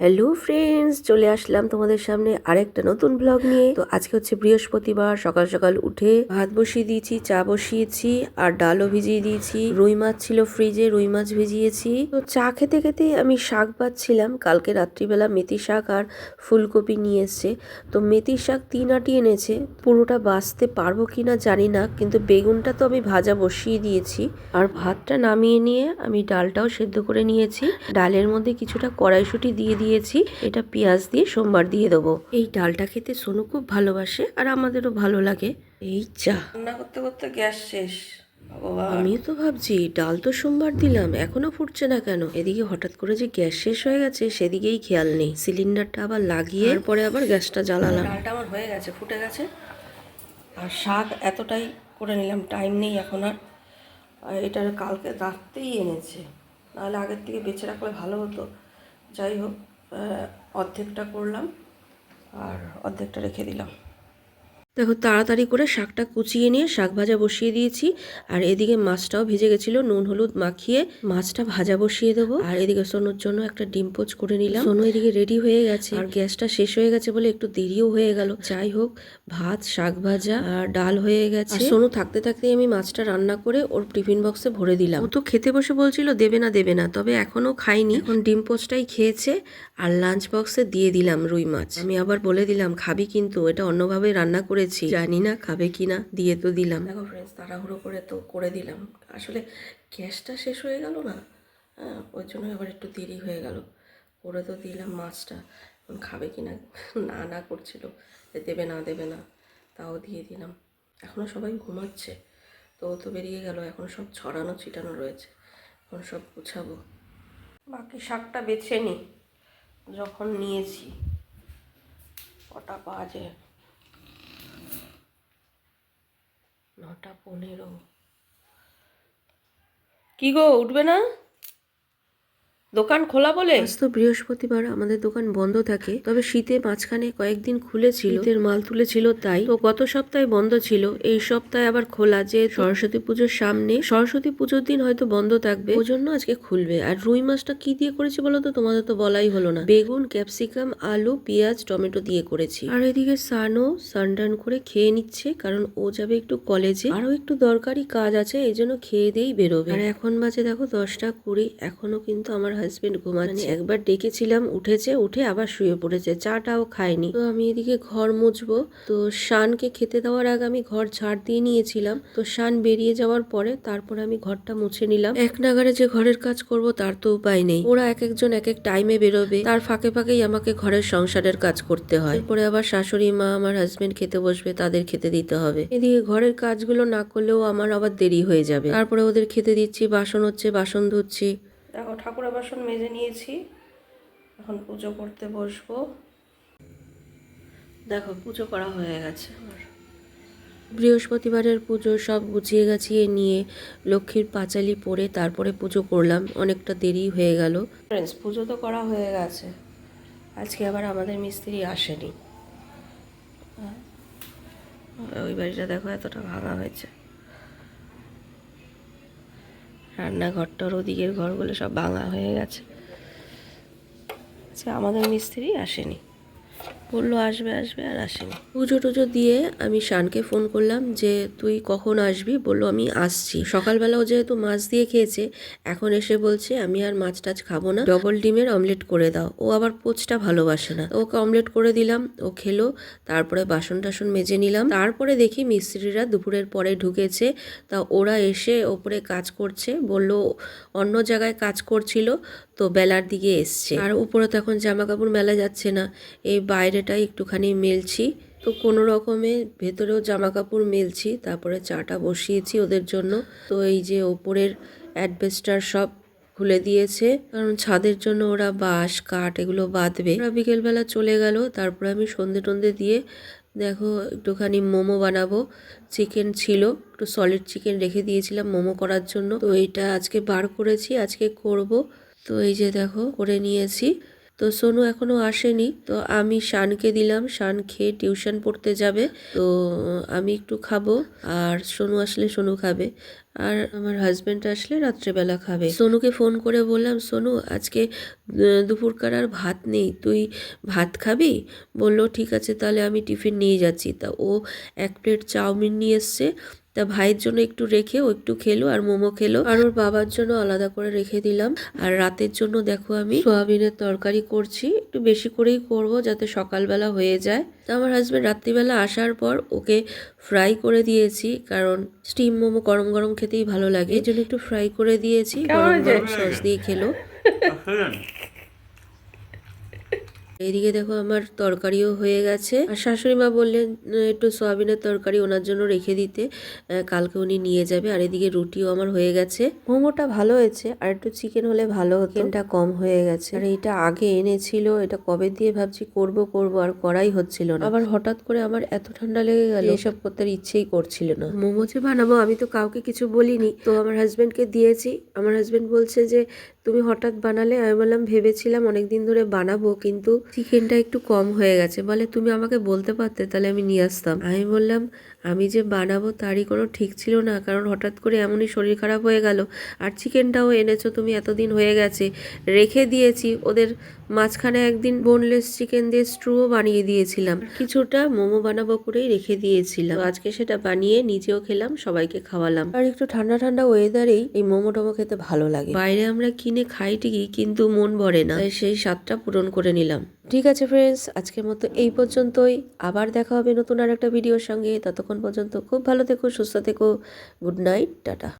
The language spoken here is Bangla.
হ্যালো ফ্রেন্ডস চলে আসলাম তোমাদের সামনে আরেকটা নতুন ব্লগ নিয়ে। তো আজকে হচ্ছে বৃহস্পতিবার, সকাল সকাল উঠে ভাত বসিয়ে দিয়েছি, চা বসিয়েছি আর ডালও ভিজিয়ে দিয়েছি। রুই মাছ ছিল ফ্রিজে রুই মাছ ভিজিয়েছি। তো চা খেতে খেতে আমি শাক বাচ্ছিলাম। কালকে রাত্রিবেলা মেথি শাক আর ফুলকপি নিয়ে এসছে। তো মেথি শাক তিন আটি এনেছে। পুরোটা বাঁচতে পারব কি না জানি না, কিন্তু বেগুনটা তো আমি ভাজা বসিয়ে দিয়েছি। আর ভাতটা নামিয়ে নিয়ে আমি ডালটাও সেদ্ধ করে নিয়েছি। ডালের মধ্যে কিছুটা কড়াইশুঁটি দিয়ে দিয়েছি। এটা পেঁয়াজ দিয়ে সোমবার দিয়ে দেবো। এই ডালটা খেতে সোনু খুব ভালোবাসে আর আমাদেরও ভালো লাগে। এই চা। রান্না করতে করতে গ্যাস শেষ। আমি তো ভাবছি ডাল তো সোমবার দিলাম এখনও ফুটছে না কেন? এদিকে হঠাৎ করে যে গ্যাস শেষ হয়ে গেছে সেদিকেই খেয়াল নেই। সিলিন্ডারটা আবার লাগিয়ে পরে আবার গ্যাসটা জ্বালালাম। ডালটা আমার হয়ে গেছে ফুটে গেছে। আর শাক এতটাই করে নিলাম টাইম নেই এখন আর। আর এটা কালকে রাত্রেই এনেছে। নাহলে আগের থেকে বেছে রাখলে ভালো হতো। যাই হোক। অর্ধেকটা করলাম আর অর্ধেকটা রেখে দিলাম। দেখো, তাড়াতাড়ি করে শাকটা কুচিয়ে নিয়ে শাক ভাজা বসিয়ে দিয়েছি। আর এদিকে মাছটাও ভেজে গেছিল, নুন, হলুদ মাখিয়ে মাছটা ভাজা বসিয়ে দেবো। আর এদিকে সোনুর জন্য একটা ডিম পোচ করে নিলাম। সোনু এদিকে রেডি হয়ে গেছে। আর গ্যাসটা শেষ হয়ে গেছে বলে একটু দেরিও হয়ে গেল। যাই হোক, ভাত, শাক ভাজা আর ডাল হয়ে গেছে। সোনু থাকতে থাকতে আমি মাছটা রান্না করে ওর টিফিন বক্সে ভরে দিলাম। ও তো খেতে বসে বলছিল, দেবে না দেবে না। তবে এখনও খাইনি। এখন ডিম পোচটাই খেয়েছে আর লাঞ্চ বক্সে দিয়ে দিলাম রুই মাছ। আমি আবার বলে দিলাম, খাবি কিন্তু। এটা অন্যভাবে রান্না করেছি, জানি না খাবে কি না দিয়ে তো দিলাম। দেখো ফ্রেন্ডস তাড়াহুড়ো করে তো করে দিলাম। আসলে গ্যাসটা শেষ হয়ে গেল না? হ্যাঁ ওই জন্য এবার একটু দেরি হয়ে গেল। করে তো দিলাম মাছটা। খাবে কি না না না করছিল দেবে না দেবে না। তাও দিয়ে দিলাম। এখনও সবাই ঘুমাচ্ছে। তো তো বেরিয়ে গেল। এখন সব ছড়ানো, ছিটানো রয়েছে। এখন সব গুছাবো। বাকি শাকটা বেছে নি। যখন নিয়েছি। কটা বাজে? নটা পনেরো। কি গো উঠবে না? দোকান খোলা বলে? আজ তো বৃহস্পতিবার, আমাদের দোকান বন্ধ থাকে। তবে শীতে মাঝখানে কয়েকদিন খুলেছিল। শীতের মাল তুলেছিল তাই। তো গত সপ্তাহে বন্ধ ছিল। এই সপ্তাহে আবার খোলা। যে সরস্বতী পুজোর সামনে, সরস্বতী পুজোর দিন হয়তো বন্ধ থাকবে। ওই জন্য আজকে খুলবে। আর রুই মাছটা কি দিয়ে করেছি বলো তো? তোমাদের তো বলাই হলো না। বেগুন, ক্যাপসিকাম, আলু, পেঁয়াজ, টমেটো দিয়ে করেছি। আর এদিকে সানও সানডান করে খেয়ে নিচ্ছে, কারণ ও যাবে একটু কলেজে। আরও একটু দরকারি কাজ আছে, এই জন্য খেয়ে দিয়েই বেরোবে। আর এখন বাজে দেখো দশটা কুড়ি। এখনও কিন্তু আমার হাজবেন্ড ঘুমাচ্ছে একবার ডেকেছিলাম উঠেছে উঠে আবার শুয়ে পড়েছে চাটাও খায়নি। তো আমি এদিকে ঘর মুছবো। তো শানকে খেতে দেওয়ার আগে আমি ঘর ঝাড় দিয়ে নিয়েছিলাম। তো শান বেরিয়ে যাওয়ার পরে তারপরে আমি ঘরটা মুছে নিলাম। এক নাগারে যে ঘরের কাজ করব তার তো উপায় নেই। ওরা এক একজন এক এক টাইমে বেরোবে। তার ফাঁকে ফাঁকেই আমাকে ঘরের সংসারের কাজ করতে হয়। পরে আবার শাশুড়ি মা আমার হাজবেন্ড খেতে বসবে তাদের খেতে দিতে হবে। এদিকে ঘরের কাজগুলো না করলেও আমার আবার দেরি হয়ে যাবে। তারপরে ওদের খেতে দিচ্ছি বাসন হচ্ছে বাসন ধুচ্ছি। দেখো ঠাকুরের বাসন মেজে নিয়েছি। এখন পুজো করতে বসবো। দেখো, পুজো করা হয়ে গেছে। বৃহস্পতিবারের পুজো সব গুছিয়ে গাছিয়ে নিয়ে লক্ষ্মীর পাঁচালি পরে তারপরে পুজো করলাম। অনেকটা দেরি হয়ে গেল। ফ্রেন্ডস পুজো তো করা হয়ে গেছে। আজকে আবার আমাদের মিস্ত্রি আসেনি। হ্যাঁ। ওই বাড়িটা দেখো, এতটা ভাঙা হয়েছে। রান্নাঘরটার ওদিকের ঘরগুলো সব ভাঙা হয়ে গেছে। আজকে আমাদের মিস্ত্রি আসেনি। বলল, আসবে আসবে, আর আসেনি। পুজো টুজো দিয়ে আমি শানকে ফোন করলাম যে, তুই কখন আসবি? বলল, আমি আসছি। সকালবেলাও যেহেতু মাছ দিয়ে খেয়েছে, এখন এসে বলছে, আমি আর মাছ টাছ খাব না। ডবল ডিমের অমলেট করে দাও। ও আবার পোচটা ভালোবাসে না। ওকে অমলেট করে দিলাম, ও খেলো, তারপরে বাসন টাসন মেজে নিলাম। তারপরে দেখি মিস্ত্রিরা দুপুরের পরে ঢুকেছে, তা ওরা এসে ওপরে কাজ করছে। বলল, অন্য জায়গায় কাজ করছিল, তো বেলার দিকে এসছে। আর উপরে তো এখন জামা কাপড় মেলা যাচ্ছে না। এই বাইরেটাই একটুখানি মেলছি। তো কোনো রকমে ভেতরেও জামা কাপড় মেলছি, তারপরে চাটা বসিয়েছি ওদের জন্য। তো এই যে ওপরের অ্যাডভেস্টার সব খুলে দিয়েছে, কারণ ছাদের জন্য ওরা বাঁশ, কাঠ এগুলো বাঁধবে। ওরা বিকেলবেলা চলে গেল, তারপরে আমি সন্ধে টন্ধে দিয়ে দেখো একটুখানি মোমো বানাবো। চিকেন ছিল, একটু সলিড চিকেন রেখে দিয়েছিলাম মোমো করার জন্য। তো এইটা আজকে বার করেছি, আজকে করব। তো এই যে দেখো, করে নিয়েছি। তো সোনু এখনও আসেনি, তো আমি শানকে দিলাম, শান খেয়ে টিউশন পড়তে যাবে, তো আমি একটু খাব, আর সোনু আসলে সোনু খাবে, আর আমার হাজব্যান্ড আসলে রাত্রেবেলা খাবে। সোনুকে ফোন করে বললাম, সোনু, আজকে দুপুরকার আর ভাত নেই, তুই ভাত খাবি? বলল, ঠিক আছে, তাহলে আমি টিফিন নিয়ে যাচ্ছি। তা ও এক প্লেট চাউমিন নিয়ে এসছে তা ভাইয়ের জন্য একটু রেখে ও একটু খেলো আর মোমো খেলো। আর ওর বাবার জন্য আলাদা করে রেখে দিলাম। আর রাতের জন্য দেখো আমি সোয়াবিনের তরকারি করছি। একটু বেশি করেই করব যাতে সকালবেলা হয়ে যায়। তো আমার হাজব্যান্ড রাত্রিবেলা আসার পর ওকে ফ্রাই করে দিয়েছি কারণ স্টিম মোমো গরম গরম খেতেই ভালো লাগে। এই জন্য একটু ফ্রাই করে দিয়েছি। গরম গরম সস দিয়ে খেলো। এদিকে দেখো আমার তরকারিও হয়ে গেছে। আর শাশুড়ি মা বললেন একটু সয়াবিনের তরকারি ওনার জন্য রেখে দিতে। কালকে উনি নিয়ে যাবে। আর এদিকে রুটিও আমার হয়ে গেছে। মোমোটা ভালো হয়েছে আর একটু চিকেন হলে ভালো হতো। চিকেনটা কম হয়ে গেছে। আর এটা আগে এনেছিল এটা কবে দিয়ে ভাবছি করব করব আর করাই হচ্ছিল না। আবার হঠাৎ করে আমার এত ঠান্ডা লেগে গেল। এসব করতে ইচ্ছেই করছিল না। মোমো যে বানাবো আমি তো কাউকে কিছু বলিনি। তো আমার হাজব্যান্ডকে দিয়েছি। আমার হাজব্যান্ড বলছে যে তুমি হঠাৎ বানালে? আমি বললাম ভেবেছিলাম অনেকদিন ধরে বানাবো কিন্তু চিকেনটা একটু কম হয়ে গেছে। বলে, তুমি আমাকে বলতে পারতে, তাহলে আমি নিয়ে আসতাম। আমি বললাম, আমি যে বানাবো তারই কোনো ঠিক ছিল না, কারণ হঠাৎ করে এমনই শরীর খারাপ হয়ে গেল। আর চিকেনটাও এনেছো, তুমি এতদিন হয়ে গেছে। রেখে দিয়েছি, ওদের মাঝখানে একদিন বোনলেস চিকেন দিয়ে স্ট্রুও বানিয়ে দিয়েছিলাম। কিছুটা মোমো বানাবো করেই রেখে দিয়েছিলাম। আজকে সেটা বানিয়ে নিজেও খেলাম, সবাইকে খাওয়ালাম। আর একটু ঠান্ডা ঠান্ডা ওয়েদারেই এই মোমো টোমো খেতে ভালো লাগে। বাইরে আমরা কিনে খাই ঠিকই, কিন্তু মন ভরে না। সেই স্বাদটা পূরণ করে নিলাম। ঠিক আছে ফ্রেন্ডস আজকের মতো এই পর্যন্তই। আবার দেখা হবে নতুন আর একটা ভিডিওর সঙ্গে। ততক্ষণ পর্যন্ত খুব ভালো থেকো, সুস্থ থেকো। Good night, tata.